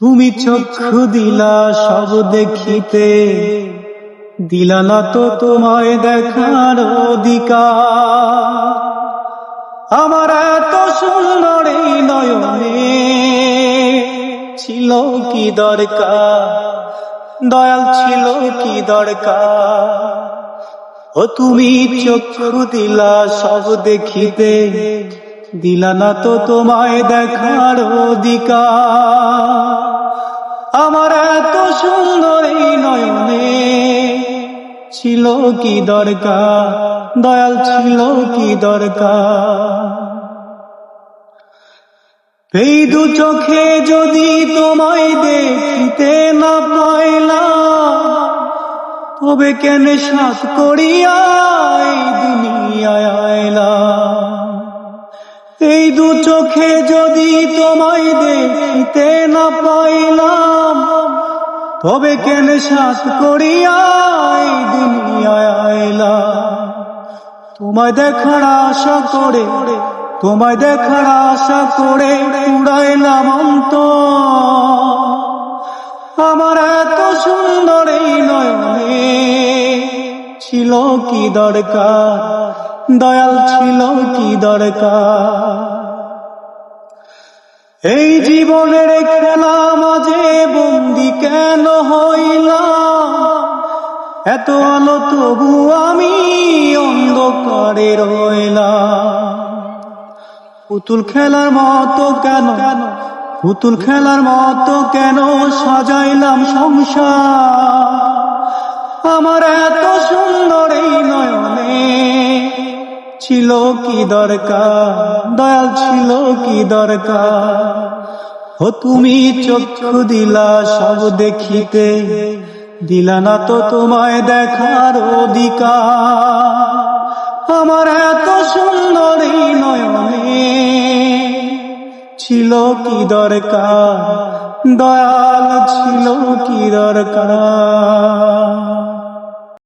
তুমি চক্ষু দিলা সব দেখিতে। দিলা না তো তোমায় দেখার অধিকার। আমার এত সুন্দর নয়নে ছিল কি দরকার? দয়াল ছিল কি দরকার? ও তুমি চক্ষু দিলা সব দেখিতে। দিলা না তো তোমায় দেখার অধিকার। ছিল কি দরকার? দয়াল ছিল কি দরকার? এই দু চোখে যদি তোমায় দেখিতে না পাইলাম, তবে কেন সাত করিয়া এই দু চোখে যদি তোমায় দেখিতে না পাইলাম তবে কেন সাত করিয়া এই দুনিয়ায় তোমায় দেখার আশা করে, তোমায় দেখার আশা করে উড়াইলাম অন্ত আমার এত সুন্দর এই নয়নে ছিল কি দরকার? দয়াল ছিল কি দরকার? এই জীবনের খেলা বন্দি কেন হইলাম? এত আলো তবু আমি অন্ধকারে রইলাম। পুতুল খেলার মতো কেন? পুতুল খেলার মতো কেন সাজাইলাম সংসার? আমার এত সুন্দর এই নয়নে ছিল কি দরকার? দয়াল ছিল কি দরকার? ও তুমি চক্ষু দিলা সব দেখিতে, দিলা না তো তোমায় দেখার অধিকার। আমার এত সুন্দর ছিল কি দরকার? দয়াল ছিল কি দরকার?